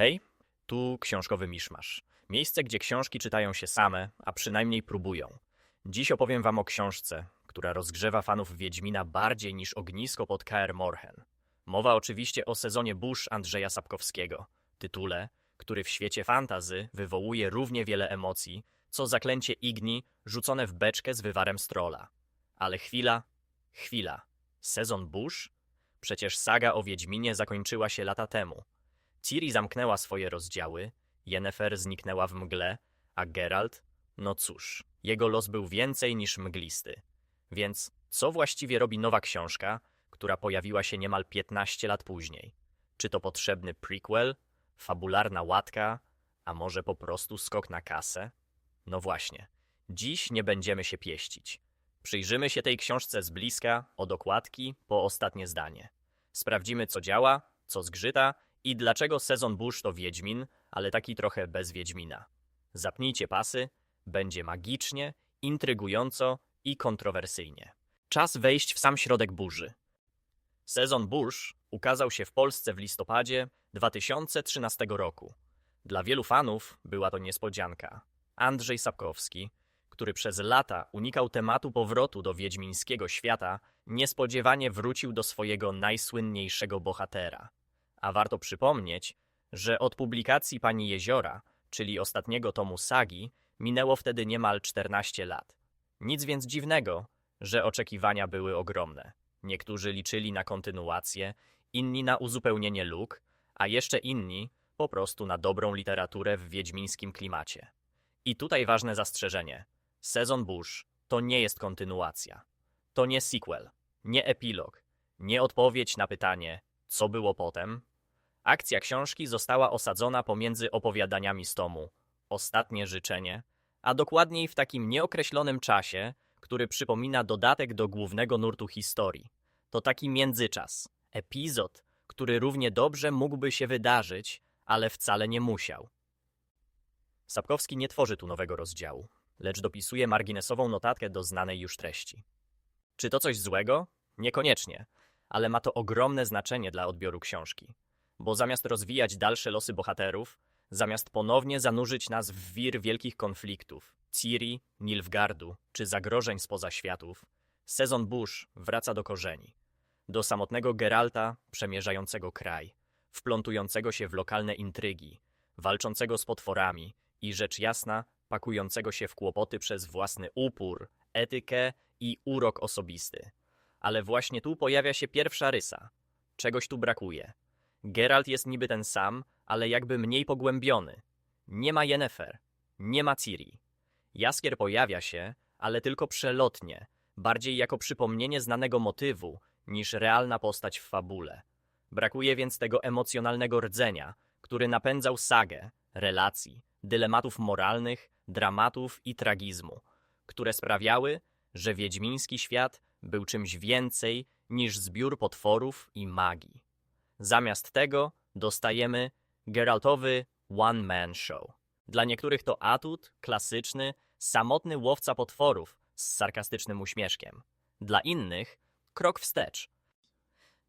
Hej, tu książkowy miszmasz. Miejsce, gdzie książki czytają się same, a przynajmniej próbują. Dziś opowiem wam o książce, która rozgrzewa fanów Wiedźmina bardziej niż ognisko pod Kaer Morhen. Mowa oczywiście o sezonie Bush Andrzeja Sapkowskiego, tytule, który w świecie fantazy wywołuje równie wiele emocji, co zaklęcie Igni rzucone w beczkę z wywarem strola. Ale chwila, chwila. Sezon Bush? Przecież saga o Wiedźminie zakończyła się lata temu. Ciri zamknęła swoje rozdziały, Yennefer zniknęła w mgle, a Geralt, no cóż, jego los był więcej niż mglisty. Więc co właściwie robi nowa książka, która pojawiła się niemal 15 lat później? Czy to potrzebny prequel, fabularna łatka, a może po prostu skok na kasę? No właśnie, dziś nie będziemy się pieścić. Przyjrzymy się tej książce z bliska, od okładki po ostatnie zdanie. Sprawdzimy, co działa, co zgrzyta i dlaczego sezon Bush to Wiedźmin, ale taki trochę bez Wiedźmina. Zapnijcie pasy, będzie magicznie, intrygująco i kontrowersyjnie. Czas wejść w sam środek burzy. Sezon Bush ukazał się w Polsce w listopadzie 2013 roku. Dla wielu fanów była to niespodzianka. Andrzej Sapkowski, który przez lata unikał tematu powrotu do wiedźmińskiego świata, niespodziewanie wrócił do swojego najsłynniejszego bohatera. A warto przypomnieć, że od publikacji Pani Jeziora, czyli ostatniego tomu sagi, minęło wtedy niemal 14 lat. Nic więc dziwnego, że oczekiwania były ogromne. Niektórzy liczyli na kontynuację, inni na uzupełnienie luk, a jeszcze inni po prostu na dobrą literaturę w wiedźmińskim klimacie. I tutaj ważne zastrzeżenie. Sezon Bush to nie jest kontynuacja. To nie sequel, nie epilog, nie odpowiedź na pytanie, co było potem. Akcja książki została osadzona pomiędzy opowiadaniami z tomu Ostatnie życzenie, a dokładniej w takim nieokreślonym czasie, który przypomina dodatek do głównego nurtu historii. To taki międzyczas, epizod, który równie dobrze mógłby się wydarzyć, ale wcale nie musiał. Sapkowski nie tworzy tu nowego rozdziału, lecz dopisuje marginesową notatkę do znanej już treści. Czy to coś złego? Niekoniecznie, ale ma to ogromne znaczenie dla odbioru książki, bo zamiast rozwijać dalsze losy bohaterów, zamiast ponownie zanurzyć nas w wir wielkich konfliktów, Ciri, Nilfgardu czy zagrożeń spoza światów, sezon Bush wraca do korzeni. Do samotnego Geralta przemierzającego kraj, wplątującego się w lokalne intrygi, walczącego z potworami i rzecz jasna, pakującego się w kłopoty przez własny upór, etykę i urok osobisty. Ale właśnie tu pojawia się pierwsza rysa. Czegoś tu brakuje. Geralt jest niby ten sam, ale jakby mniej pogłębiony. Nie ma Yennefer, nie ma Ciri. Jaskier pojawia się, ale tylko przelotnie, bardziej jako przypomnienie znanego motywu niż realna postać w fabule. Brakuje więc tego emocjonalnego rdzenia, który napędzał sagę, relacji, dylematów moralnych, dramatów i tragizmu, które sprawiały, że wiedźmiński świat był czymś więcej niż zbiór potworów i magii. Zamiast tego dostajemy Geraltowy one-man show. Dla niektórych to atut, klasyczny, samotny łowca potworów z sarkastycznym uśmieszkiem. Dla innych krok wstecz.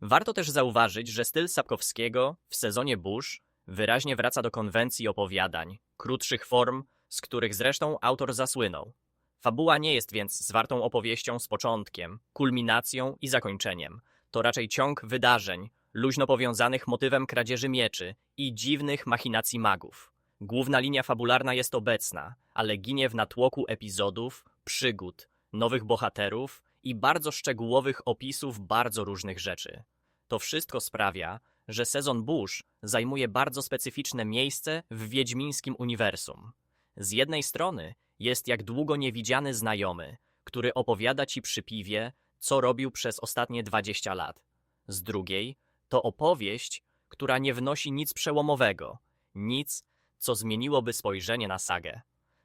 Warto też zauważyć, że styl Sapkowskiego w sezonie Bush wyraźnie wraca do konwencji opowiadań, krótszych form, z których zresztą autor zasłynął. Fabuła nie jest więc zwartą opowieścią z początkiem, kulminacją i zakończeniem. To raczej ciąg wydarzeń, luźno powiązanych motywem kradzieży mieczy i dziwnych machinacji magów. Główna linia fabularna jest obecna, ale ginie w natłoku epizodów, przygód, nowych bohaterów i bardzo szczegółowych opisów bardzo różnych rzeczy. To wszystko sprawia, że sezon Bush zajmuje bardzo specyficzne miejsce w wiedźmińskim uniwersum. Z jednej strony jest jak długo niewidziany znajomy, który opowiada ci przy piwie, co robił przez ostatnie 20 lat. Z drugiej to opowieść, która nie wnosi nic przełomowego, nic, co zmieniłoby spojrzenie na sagę.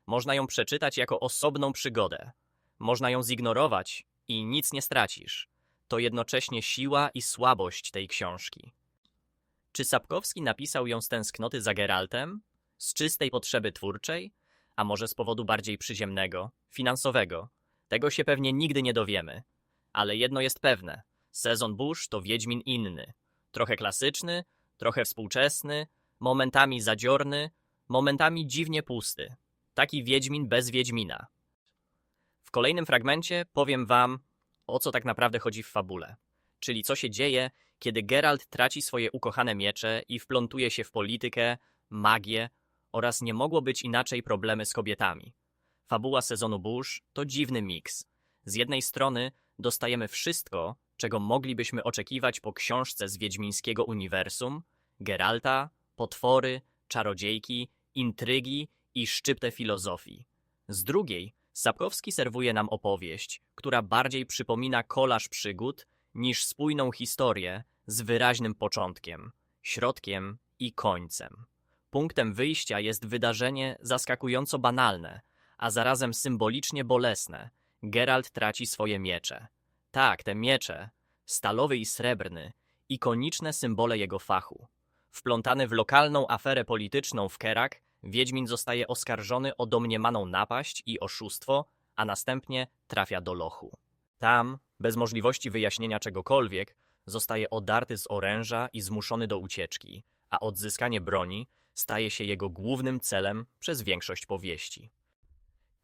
Można ją przeczytać jako osobną przygodę. Można ją zignorować i nic nie stracisz. To jednocześnie siła i słabość tej książki. Czy Sapkowski napisał ją z tęsknoty za Geraltem? Z czystej potrzeby twórczej? A może z powodu bardziej przyziemnego, finansowego? Tego się pewnie nigdy nie dowiemy. Ale jedno jest pewne. Sezon Bush to Wiedźmin inny. Trochę klasyczny, trochę współczesny, momentami zadziorny, momentami dziwnie pusty. Taki Wiedźmin bez Wiedźmina. W kolejnym fragmencie powiem wam, o co tak naprawdę chodzi w fabule. Czyli co się dzieje, kiedy Geralt traci swoje ukochane miecze i wplątuje się w politykę, magię oraz nie mogło być inaczej problemy z kobietami. Fabuła sezonu Burz to dziwny miks. Z jednej strony dostajemy wszystko, czego moglibyśmy oczekiwać po książce z Wiedźmińskiego Uniwersum, Geralta, potwory, czarodziejki, intrygi i szczyptę filozofii. Z drugiej, Sapkowski serwuje nam opowieść, która bardziej przypomina kolaż przygód niż spójną historię z wyraźnym początkiem, środkiem i końcem. Punktem wyjścia jest wydarzenie zaskakująco banalne, a zarazem symbolicznie bolesne. Geralt traci swoje miecze. Tak, te miecze, stalowy i srebrny, ikoniczne symbole jego fachu. Wplątany w lokalną aferę polityczną w Kerak, Wiedźmin zostaje oskarżony o domniemaną napaść i oszustwo, a następnie trafia do lochu. Tam, bez możliwości wyjaśnienia czegokolwiek, zostaje odarty z oręża i zmuszony do ucieczki, a odzyskanie broni staje się jego głównym celem przez większość powieści.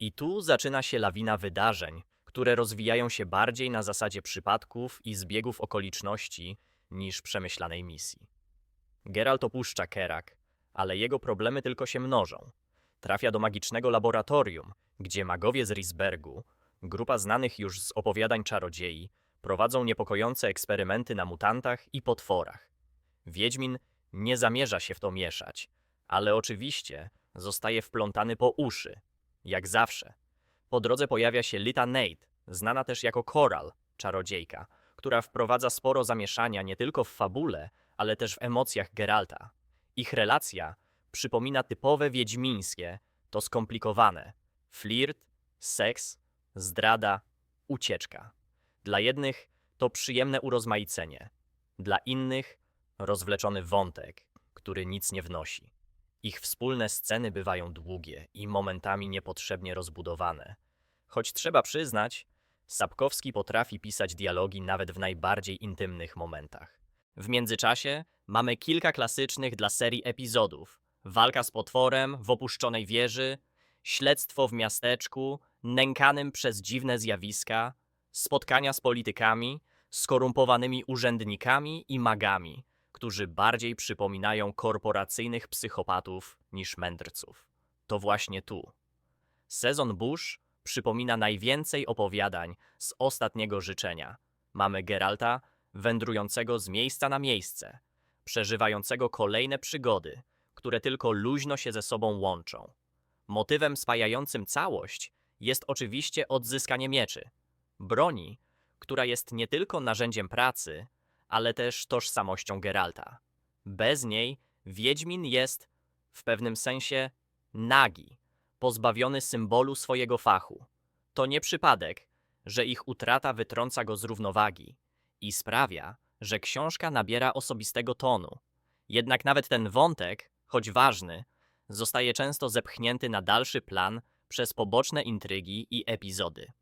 I tu zaczyna się lawina wydarzeń, które rozwijają się bardziej na zasadzie przypadków i zbiegów okoliczności niż przemyślanej misji. Geralt opuszcza Kerak, ale jego problemy tylko się mnożą. Trafia do magicznego laboratorium, gdzie magowie z Risbergu, grupa znanych już z opowiadań czarodziei, prowadzą niepokojące eksperymenty na mutantach i potworach. Wiedźmin nie zamierza się w to mieszać, ale oczywiście zostaje wplątany po uszy, jak zawsze. Po drodze pojawia się Lita Nate, znana też jako Coral, czarodziejka, która wprowadza sporo zamieszania nie tylko w fabule, ale też w emocjach Geralta. Ich relacja przypomina typowe wiedźmińskie, to skomplikowane. Flirt, seks, zdrada, ucieczka. Dla jednych to przyjemne urozmaicenie, dla innych rozwleczony wątek, który nic nie wnosi. Ich wspólne sceny bywają długie i momentami niepotrzebnie rozbudowane. Choć trzeba przyznać, Sapkowski potrafi pisać dialogi nawet w najbardziej intymnych momentach. W międzyczasie mamy kilka klasycznych dla serii epizodów. Walka z potworem w opuszczonej wieży, śledztwo w miasteczku, nękanym przez dziwne zjawiska, spotkania z politykami, skorumpowanymi urzędnikami i magami, którzy bardziej przypominają korporacyjnych psychopatów niż mędrców. To właśnie tu. Sezon Bush przypomina najwięcej opowiadań z ostatniego życzenia. Mamy Geralta, wędrującego z miejsca na miejsce, przeżywającego kolejne przygody, które tylko luźno się ze sobą łączą. Motywem spajającym całość jest oczywiście odzyskanie mieczy, broni, która jest nie tylko narzędziem pracy, ale też tożsamością Geralta. Bez niej Wiedźmin jest, w pewnym sensie, nagi, pozbawiony symbolu swojego fachu. To nie przypadek, że ich utrata wytrąca go z równowagi i sprawia, że książka nabiera osobistego tonu. Jednak nawet ten wątek, choć ważny, zostaje często zepchnięty na dalszy plan przez poboczne intrygi i epizody.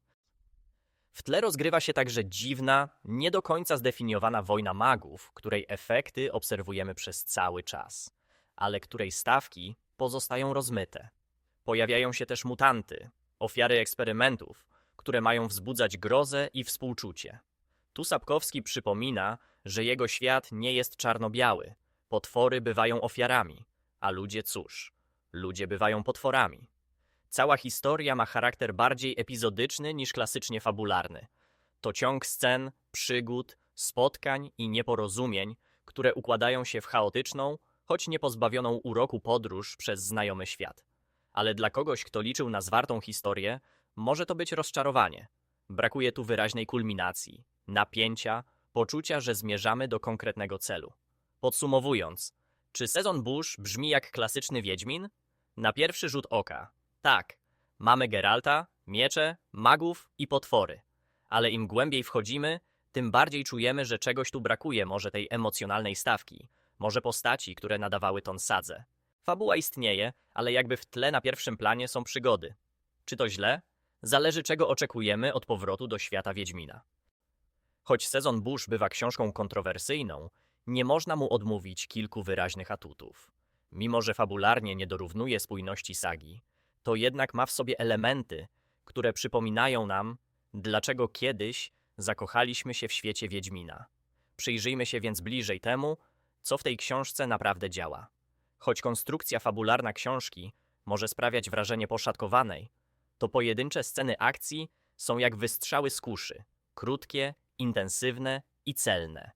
W tle rozgrywa się także dziwna, nie do końca zdefiniowana wojna magów, której efekty obserwujemy przez cały czas, ale której stawki pozostają rozmyte. Pojawiają się też mutanty, ofiary eksperymentów, które mają wzbudzać grozę i współczucie. Tu Sapkowski przypomina, że jego świat nie jest czarno-biały. Potwory bywają ofiarami, a ludzie cóż, ludzie bywają potworami. Cała historia ma charakter bardziej epizodyczny niż klasycznie fabularny. To ciąg scen, przygód, spotkań i nieporozumień, które układają się w chaotyczną, choć nie pozbawioną uroku podróż przez znajomy świat. Ale dla kogoś, kto liczył na zwartą historię, może to być rozczarowanie. Brakuje tu wyraźnej kulminacji, napięcia, poczucia, że zmierzamy do konkretnego celu. Podsumowując, czy sezon Bush brzmi jak klasyczny Wiedźmin? Na pierwszy rzut oka, tak. Mamy Geralta, miecze, magów i potwory. Ale im głębiej wchodzimy, tym bardziej czujemy, że czegoś tu brakuje, może tej emocjonalnej stawki, może postaci, które nadawały ton sadze. Fabuła istnieje, ale jakby w tle na pierwszym planie są przygody. Czy to źle? Zależy czego oczekujemy od powrotu do świata Wiedźmina. Choć sezon Bush bywa książką kontrowersyjną, nie można mu odmówić kilku wyraźnych atutów. mimo że fabularnie nie dorównuje spójności sagi, to jednak ma w sobie elementy, które przypominają nam, dlaczego kiedyś zakochaliśmy się w świecie Wiedźmina. Przyjrzyjmy się więc bliżej temu, co w tej książce naprawdę działa. Choć konstrukcja fabularna książki może sprawiać wrażenie poszatkowanej, to pojedyncze sceny akcji są jak wystrzały z kuszy, krótkie, intensywne i celne.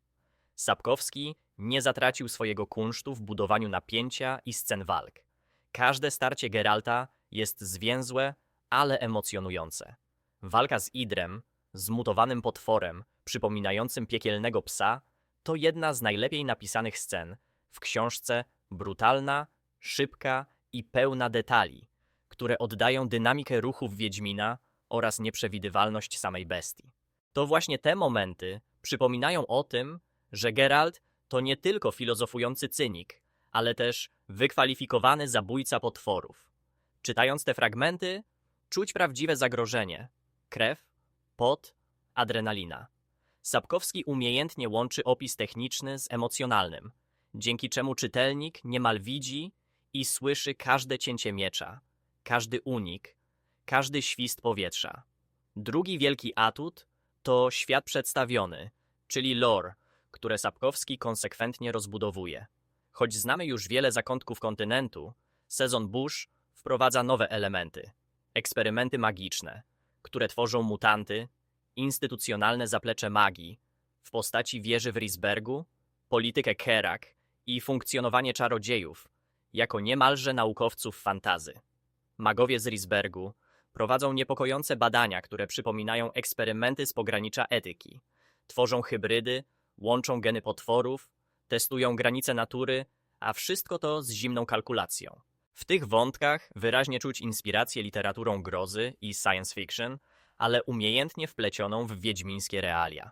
Sapkowski nie zatracił swojego kunsztu w budowaniu napięcia i scen walk. Każde starcie Geralta jest zwięzłe, ale emocjonujące. Walka z Idrem, zmutowanym potworem, przypominającym piekielnego psa, to jedna z najlepiej napisanych scen w książce brutalna, szybka i pełna detali, które oddają dynamikę ruchów Wiedźmina oraz nieprzewidywalność samej bestii. To właśnie te momenty przypominają o tym, że Geralt to nie tylko filozofujący cynik, ale też wykwalifikowany zabójca potworów. Czytając te fragmenty, czuć prawdziwe zagrożenie krew, pot, adrenalina. Sapkowski umiejętnie łączy opis techniczny z emocjonalnym, dzięki czemu czytelnik niemal widzi i słyszy każde cięcie miecza, każdy unik, każdy świst powietrza. Drugi wielki atut to świat przedstawiony, czyli lore, które Sapkowski konsekwentnie rozbudowuje. Choć znamy już wiele zakątków kontynentu, sezon Bush wprowadza nowe elementy. Eksperymenty magiczne, które tworzą mutanty, instytucjonalne zaplecze magii w postaci wieży w Risbergu, politykę Kerak i funkcjonowanie czarodziejów jako niemalże naukowców fantazy. Magowie z Risbergu prowadzą niepokojące badania, które przypominają eksperymenty z pogranicza etyki. Tworzą hybrydy, łączą geny potworów, testują granice natury, a wszystko to z zimną kalkulacją. W tych wątkach wyraźnie czuć inspirację literaturą grozy i science fiction, ale umiejętnie wplecioną w wiedźmińskie realia.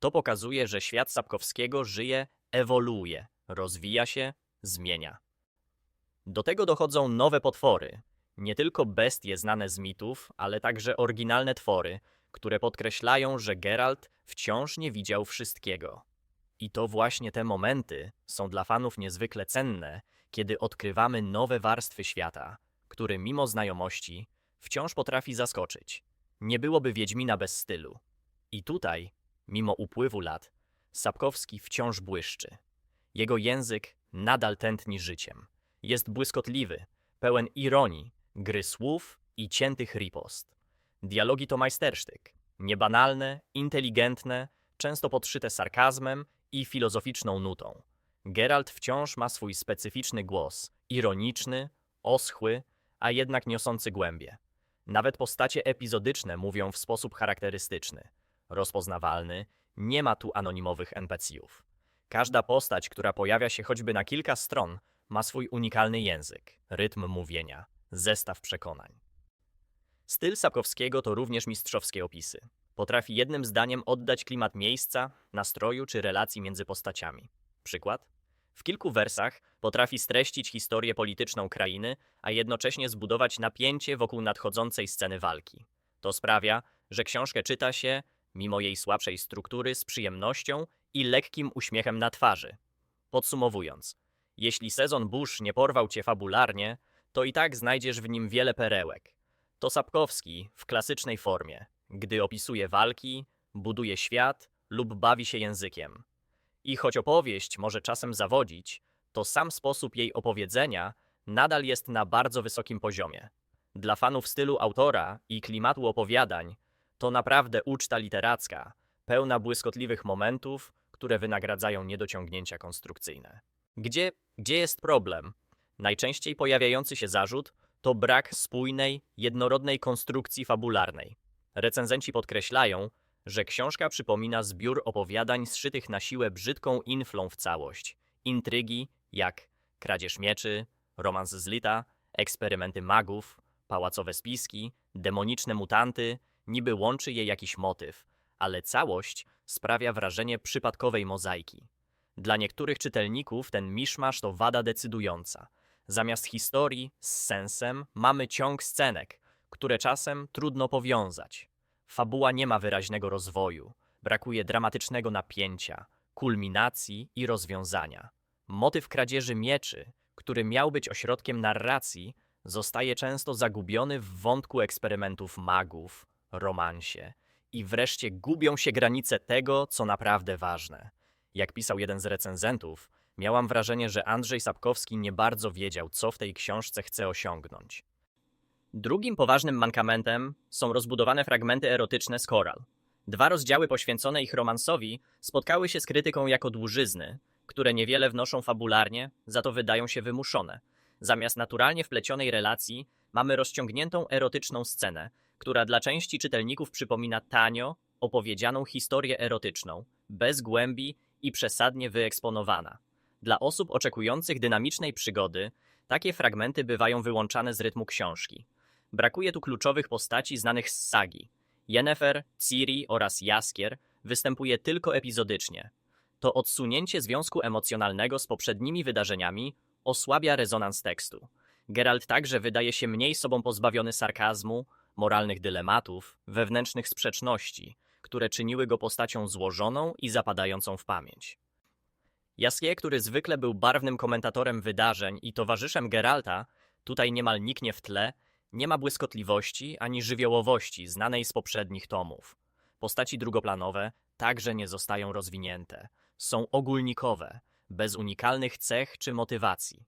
To pokazuje, że świat Sapkowskiego żyje, ewoluuje, rozwija się, zmienia. Do tego dochodzą nowe potwory, nie tylko bestie znane z mitów, ale także oryginalne twory, które podkreślają, że Geralt wciąż nie widział wszystkiego. I to właśnie te momenty są dla fanów niezwykle cenne, kiedy odkrywamy nowe warstwy świata, który mimo znajomości wciąż potrafi zaskoczyć. Nie byłoby Wiedźmina bez stylu. I tutaj, mimo upływu lat, Sapkowski wciąż błyszczy. Jego język nadal tętni życiem. Jest błyskotliwy, pełen ironii, gry słów i ciętych ripost. Dialogi to majstersztyk. Niebanalne, inteligentne, często podszyte sarkazmem i filozoficzną nutą. Geralt wciąż ma swój specyficzny głos, ironiczny, oschły, a jednak niosący głębie. Nawet postacie epizodyczne mówią w sposób charakterystyczny, rozpoznawalny, nie ma tu anonimowych NPC-ów. Każda postać, która pojawia się choćby na kilka stron, ma swój unikalny język, rytm mówienia, zestaw przekonań. Styl Sapkowskiego to również mistrzowskie opisy. Potrafi jednym zdaniem oddać klimat miejsca, nastroju czy relacji między postaciami. Przykład? W kilku wersach potrafi streścić historię polityczną krainy, a jednocześnie zbudować napięcie wokół nadchodzącej sceny walki. To sprawia, że książkę czyta się, mimo jej słabszej struktury, z przyjemnością i lekkim uśmiechem na twarzy. Podsumowując, jeśli sezon Bush nie porwał cię fabularnie, to i tak znajdziesz w nim wiele perełek. To Sapkowski w klasycznej formie, gdy opisuje walki, buduje świat lub bawi się językiem. I choć opowieść może czasem zawodzić, to sam sposób jej opowiedzenia nadal jest na bardzo wysokim poziomie. Dla fanów stylu autora i klimatu opowiadań to naprawdę uczta literacka, pełna błyskotliwych momentów, które wynagradzają niedociągnięcia konstrukcyjne. Gdzie, gdzie jest problem? Najczęściej pojawiający się zarzut to brak spójnej, jednorodnej konstrukcji fabularnej. Recenzenci podkreślają, że książka przypomina zbiór opowiadań zszytych na siłę brzydką inflą w całość. Intrygi jak kradzież mieczy, romans z Lita, eksperymenty magów, pałacowe spiski, demoniczne mutanty, niby łączy je jakiś motyw, ale całość sprawia wrażenie przypadkowej mozaiki. Dla niektórych czytelników ten miszmasz to wada decydująca. Zamiast historii z sensem mamy ciąg scenek, które czasem trudno powiązać. Fabuła nie ma wyraźnego rozwoju, brakuje dramatycznego napięcia, kulminacji i rozwiązania. Motyw kradzieży mieczy, który miał być ośrodkiem narracji, zostaje często zagubiony w wątku eksperymentów magów, romansie i wreszcie gubią się granice tego, co naprawdę ważne. Jak pisał jeden z recenzentów, miałam wrażenie, że Andrzej Sapkowski nie bardzo wiedział, co w tej książce chce osiągnąć. Drugim poważnym mankamentem są rozbudowane fragmenty erotyczne z Koral. Dwa rozdziały poświęcone ich romansowi spotkały się z krytyką jako dłużyzny, które niewiele wnoszą fabularnie, za to wydają się wymuszone. Zamiast naturalnie wplecionej relacji mamy rozciągniętą erotyczną scenę, która dla części czytelników przypomina tanio opowiedzianą historię erotyczną, bez głębi i przesadnie wyeksponowana. Dla osób oczekujących dynamicznej przygody, takie fragmenty bywają wyłączane z rytmu książki. Brakuje tu kluczowych postaci znanych z sagi. Yennefer, Ciri oraz Jaskier występuje tylko epizodycznie. To odsunięcie związku emocjonalnego z poprzednimi wydarzeniami osłabia rezonans tekstu. Geralt także wydaje się mniej sobą pozbawiony sarkazmu, moralnych dylematów, wewnętrznych sprzeczności, które czyniły go postacią złożoną i zapadającą w pamięć. Jaskier, który zwykle był barwnym komentatorem wydarzeń i towarzyszem Geralta, tutaj niemal niknie w tle, nie ma błyskotliwości ani żywiołowości znanej z poprzednich tomów. Postaci drugoplanowe także nie zostają rozwinięte. Są ogólnikowe, bez unikalnych cech czy motywacji.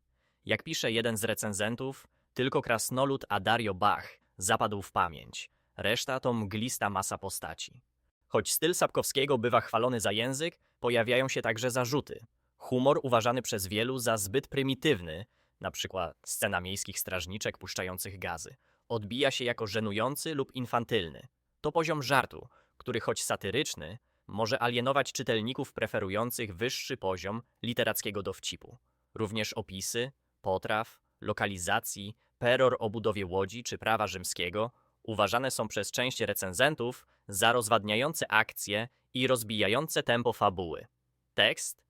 Jak pisze jeden z recenzentów, tylko krasnolud Adario Bach zapadł w pamięć. Reszta to mglista masa postaci. Choć styl Sapkowskiego bywa chwalony za język, pojawiają się także zarzuty. Humor uważany przez wielu za zbyt prymitywny, na przykład scena miejskich strażniczek puszczających gazy, odbija się jako żenujący lub infantylny. To poziom żartu, który choć satyryczny, może alienować czytelników preferujących wyższy poziom literackiego dowcipu. Również opisy, potraw, lokalizacji, peror o budowie łodzi czy prawa rzymskiego uważane są przez część recenzentów za rozwadniające akcje i rozbijające tempo fabuły. Tekst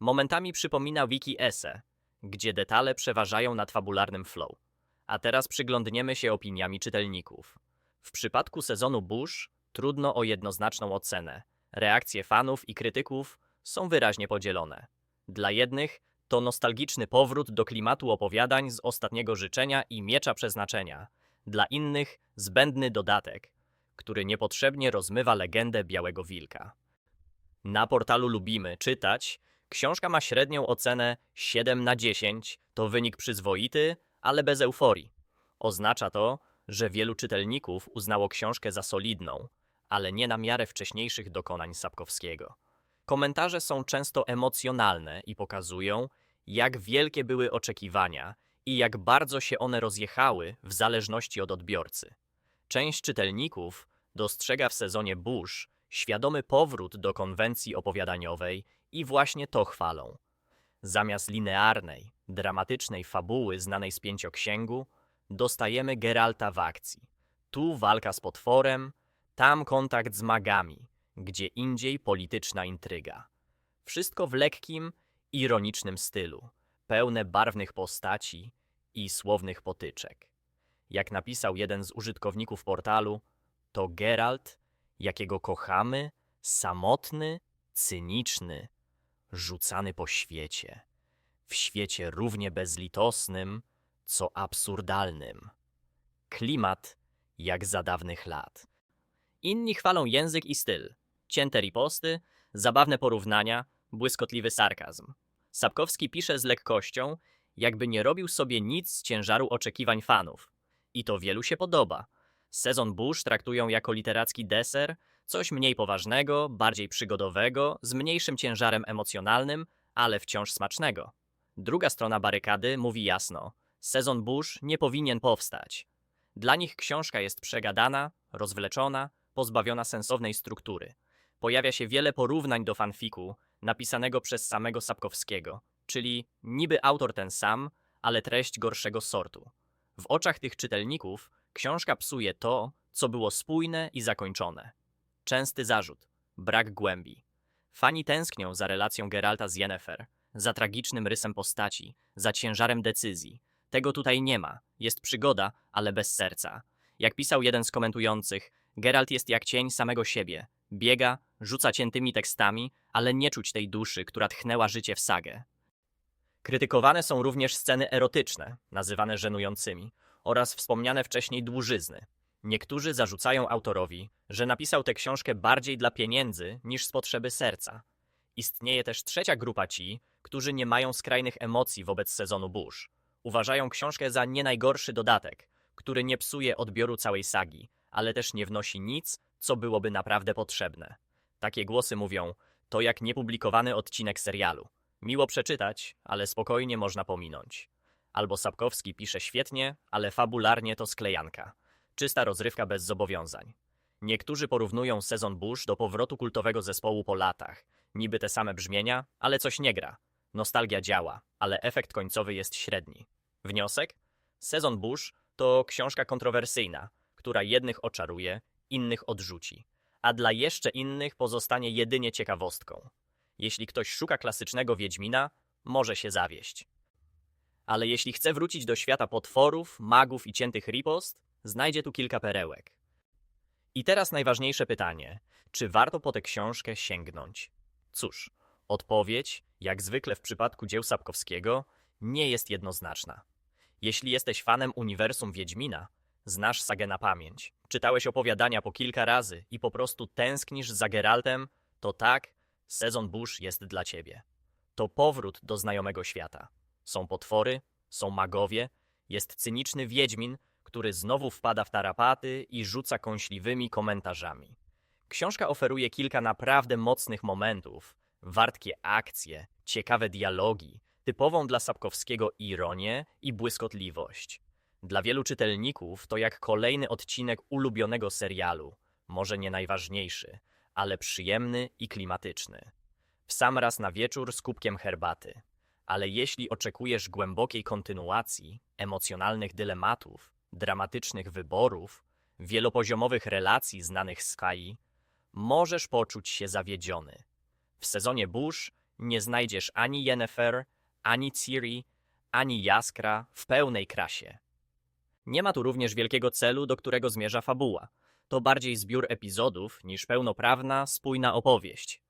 momentami przypomina wiki esse, gdzie detale przeważają nad fabularnym flow. A teraz przyglądniemy się opiniami czytelników. W przypadku sezonu Bush trudno o jednoznaczną ocenę. Reakcje fanów i krytyków są wyraźnie podzielone. Dla jednych to nostalgiczny powrót do klimatu opowiadań z ostatniego życzenia i miecza przeznaczenia. Dla innych zbędny dodatek, który niepotrzebnie rozmywa legendę Białego Wilka. Na portalu Lubimy czytać, książka ma średnią ocenę 7 na 10, to wynik przyzwoity, ale bez euforii. Oznacza to, że wielu czytelników uznało książkę za solidną, ale nie na miarę wcześniejszych dokonań Sapkowskiego. Komentarze są często emocjonalne i pokazują, jak wielkie były oczekiwania i jak bardzo się one rozjechały w zależności od odbiorcy. Część czytelników dostrzega w sezonie Bush świadomy powrót do konwencji opowiadaniowej i właśnie to chwalą. Zamiast linearnej, dramatycznej fabuły znanej z pięcioksięgu, dostajemy Geralta w akcji. Tu walka z potworem, tam kontakt z magami, gdzie indziej polityczna intryga. Wszystko w lekkim, ironicznym stylu, pełne barwnych postaci i słownych potyczek. Jak napisał jeden z użytkowników portalu, to Geralt, jakiego kochamy, samotny, cyniczny, rzucany po świecie, w świecie równie bezlitosnym, co absurdalnym. Klimat jak za dawnych lat. Inni chwalą język i styl, cięte riposty, zabawne porównania, błyskotliwy sarkazm. Sapkowski pisze z lekkością, jakby nie robił sobie nic z ciężaru oczekiwań fanów. I to wielu się podoba. Sezon Bush traktują jako literacki deser, coś mniej poważnego, bardziej przygodowego, z mniejszym ciężarem emocjonalnym, ale wciąż smacznego. Druga strona barykady mówi jasno: sezon Bush nie powinien powstać. Dla nich książka jest przegadana, rozwleczona, pozbawiona sensownej struktury. Pojawia się wiele porównań do fanfiku, napisanego przez samego Sapkowskiego, czyli niby autor ten sam, ale treść gorszego sortu. W oczach tych czytelników książka psuje to, co było spójne i zakończone. Częsty zarzut brak głębi. Fani tęsknią za relacją Geralta z Yennefer, za tragicznym rysem postaci, za ciężarem decyzji. Tego tutaj nie ma. Jest przygoda, ale bez serca. Jak pisał jeden z komentujących, Geralt jest jak cień samego siebie. Biega, rzuca ciętymi tekstami, ale nie czuć tej duszy, która tchnęła życie w sagę. Krytykowane są również sceny erotyczne, nazywane żenującymi, oraz wspomniane wcześniej dłużyzny. Niektórzy zarzucają autorowi, że napisał tę książkę bardziej dla pieniędzy niż z potrzeby serca. Istnieje też trzecia grupa ci, którzy nie mają skrajnych emocji wobec sezonu Bush. Uważają książkę za nie najgorszy dodatek, który nie psuje odbioru całej sagi, ale też nie wnosi nic, co byłoby naprawdę potrzebne. Takie głosy mówią, to jak niepublikowany odcinek serialu. Miło przeczytać, ale spokojnie można pominąć. Albo Sapkowski pisze świetnie, ale fabularnie to sklejanka. Czysta rozrywka bez zobowiązań. Niektórzy porównują sezon Bush do powrotu kultowego zespołu po latach. Niby te same brzmienia, ale coś nie gra. Nostalgia działa, ale efekt końcowy jest średni. Wniosek? Sezon Bush to książka kontrowersyjna, która jednych oczaruje, innych odrzuci, a dla jeszcze innych pozostanie jedynie ciekawostką. Jeśli ktoś szuka klasycznego Wiedźmina, może się zawieść. Ale jeśli chce wrócić do świata potworów, magów i ciętych ripost, znajdzie tu kilka perełek. I teraz najważniejsze pytanie: czy warto po tę książkę sięgnąć? Cóż, odpowiedź, jak zwykle w przypadku dzieł Sapkowskiego, nie jest jednoznaczna. Jeśli jesteś fanem uniwersum Wiedźmina, znasz sagę na pamięć, czytałeś opowiadania po kilka razy i po prostu tęsknisz za Geraltem, to tak, sezon Bush jest dla ciebie. To powrót do znajomego świata. Są potwory, są magowie, jest cyniczny Wiedźmin, który znowu wpada w tarapaty i rzuca kąśliwymi komentarzami. Książka oferuje kilka naprawdę mocnych momentów, wartkie akcje, ciekawe dialogi, typową dla Sapkowskiego ironię i błyskotliwość. Dla wielu czytelników to jak kolejny odcinek ulubionego serialu, może nie najważniejszy, ale przyjemny i klimatyczny. W sam raz na wieczór z kubkiem herbaty. Ale jeśli oczekujesz głębokiej kontynuacji, emocjonalnych dylematów, dramatycznych wyborów, wielopoziomowych relacji znanych z Kai, możesz poczuć się zawiedziony. W sezonie Bush nie znajdziesz ani Yennefer, ani Ciri, ani Jaskra w pełnej krasie. Nie ma tu również wielkiego celu, do którego zmierza fabuła. To bardziej zbiór epizodów niż pełnoprawna, spójna opowieść.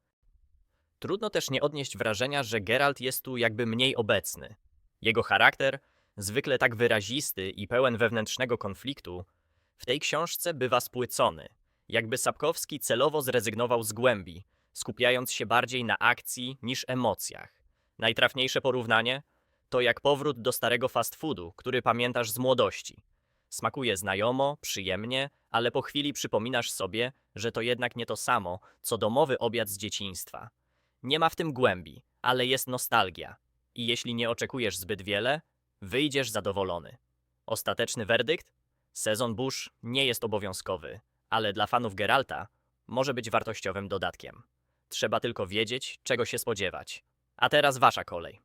Trudno też nie odnieść wrażenia, że Geralt jest tu jakby mniej obecny. Jego charakter, zwykle tak wyrazisty i pełen wewnętrznego konfliktu, w tej książce bywa spłycony, jakby Sapkowski celowo zrezygnował z głębi, skupiając się bardziej na akcji niż emocjach. Najtrafniejsze porównanie to jak powrót do starego fast foodu, który pamiętasz z młodości. Smakuje znajomo, przyjemnie, ale po chwili przypominasz sobie, że to jednak nie to samo, co domowy obiad z dzieciństwa. Nie ma w tym głębi, ale jest nostalgia. I jeśli nie oczekujesz zbyt wiele, wyjdziesz zadowolony. Ostateczny werdykt? Sezon Bush nie jest obowiązkowy, ale dla fanów Geralta może być wartościowym dodatkiem. Trzeba tylko wiedzieć, czego się spodziewać. A teraz wasza kolej.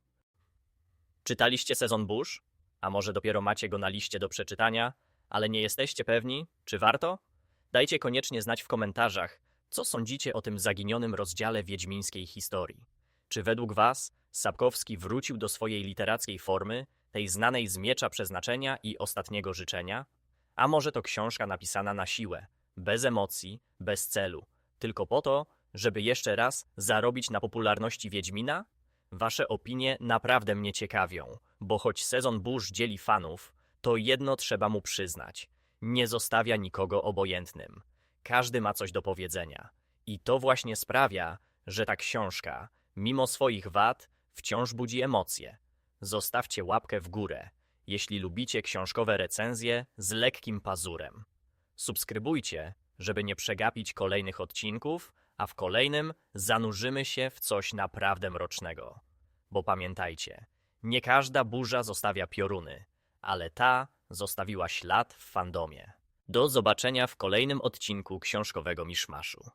Czytaliście sezon Bush? A może dopiero macie go na liście do przeczytania, ale nie jesteście pewni, czy warto? Dajcie koniecznie znać w komentarzach, co sądzicie o tym zaginionym rozdziale wiedźmińskiej historii. Czy według was Sapkowski wrócił do swojej literackiej formy, tej znanej z miecza przeznaczenia i ostatniego życzenia? A może to książka napisana na siłę, bez emocji, bez celu, tylko po to, żeby jeszcze raz zarobić na popularności Wiedźmina? Wasze opinie naprawdę mnie ciekawią, bo choć sezon burz dzieli fanów, to jedno trzeba mu przyznać. Nie zostawia nikogo obojętnym. Każdy ma coś do powiedzenia. I to właśnie sprawia, że ta książka, mimo swoich wad, wciąż budzi emocje. Zostawcie łapkę w górę, jeśli lubicie książkowe recenzje z lekkim pazurem. Subskrybujcie, żeby nie przegapić kolejnych odcinków, a w kolejnym zanurzymy się w coś naprawdę mrocznego. Bo pamiętajcie, nie każda burza zostawia pioruny, ale ta zostawiła ślad w fandomie. Do zobaczenia w kolejnym odcinku książkowego Miszmaszu.